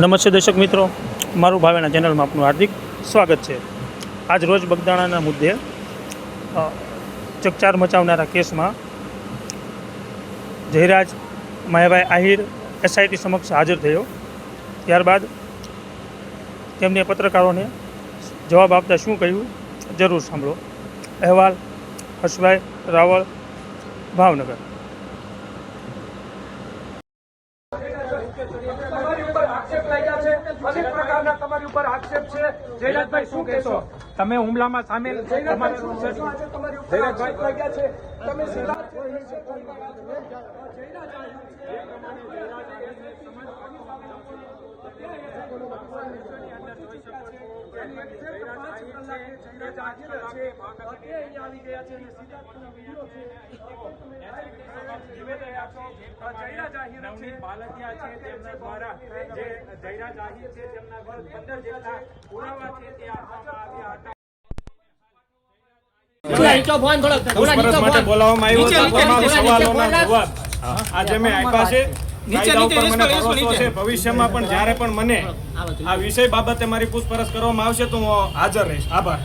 નમસ્તે દર્શક મિત્રો. મારું ભાવેના ચેનલમાં આપનું હાર્દિક સ્વાગત છે. આજ રોજ બગદાણાના મુદ્દે ચકચાર મચાવનારા કેસમાં જયરાજ માયાભાઈ આહિર એસઆઈટી સમક્ષ હાજર થયો. ત્યારબાદ તેમને પત્રકારોને જવાબ આપતા શું કહ્યું? જરૂર સાંભળો. અહેવાલ, હર્ષભાઈ રાવળ, ભાવનગર. તમારી ઉપર આક્ષેપ લાગ્યા છે. અનેક પ્રકારના તમારી ઉપર આક્ષેપ છે. જયરાજભાઈ શું કહેશો? તમે હુમલામાં સામેલ જયરાજભાઈ શું આજે તમારી ઉપર આક્ષેપ લાગ્યા છે. તમે સીધા નવનીત બાલદિયા છે. તેમના દ્વારા જે જયરાજ જાહીર છે તેમના વિરુદ્ધ પંદર જેટલા પુરાવા છે તે આપવામાં આવ્યા હતા. આજે મેં આપ્યા છે છે. ભવિષ્યમાં પણ જ્યારે પણ મને આ વિષય બાબતે મારી પૂછપરછ કરવામાં આવશે તો હું હાજર રહીશ. આભાર.